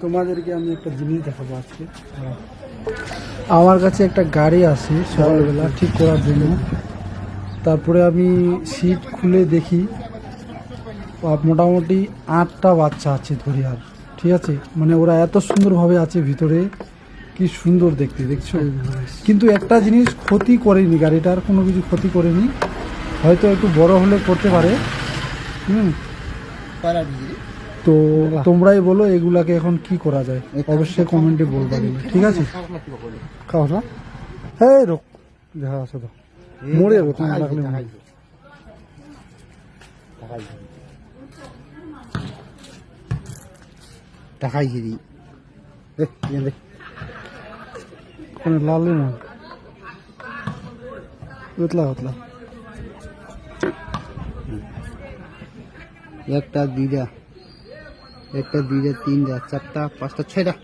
তোমাদেরকে আমি একটা জিনিস দেখাবো আজকে। আমার কাছে একটা গাড়ি আছে সকালবেলা, ঠিক করার জন্য। তারপরে আমি সিট খুলে দেখি। মোটামুটি আটটা বাচ্চা আছে ধরি আর, ঠিক আছে? মানে ওরা এত সুন্দরভাবে আছে ভিতরে, কি সুন্দর দেখতে, দেখছ? কিন্তু একটা জিনিস ক্ষতি করেনি গাড়িটার কোনো কিছু ক্ষতি করেনি। হয়তো একটু বড় হলে করতে পারে। হুম। তো তোমরাই বলো এগুলাকে এখন কি করা যায়। অবশ্যই কমেন্টে বলবা ঠিক আছে? খাওয়া না হ্যাঁ দেখা আছে তো মরে যাবে। টাকাই হিরি কোনে লাল উতলা উতলা। একটা দুইটা একটা দুইটা তিনটা চারটা পাঁচটা ছয়টা।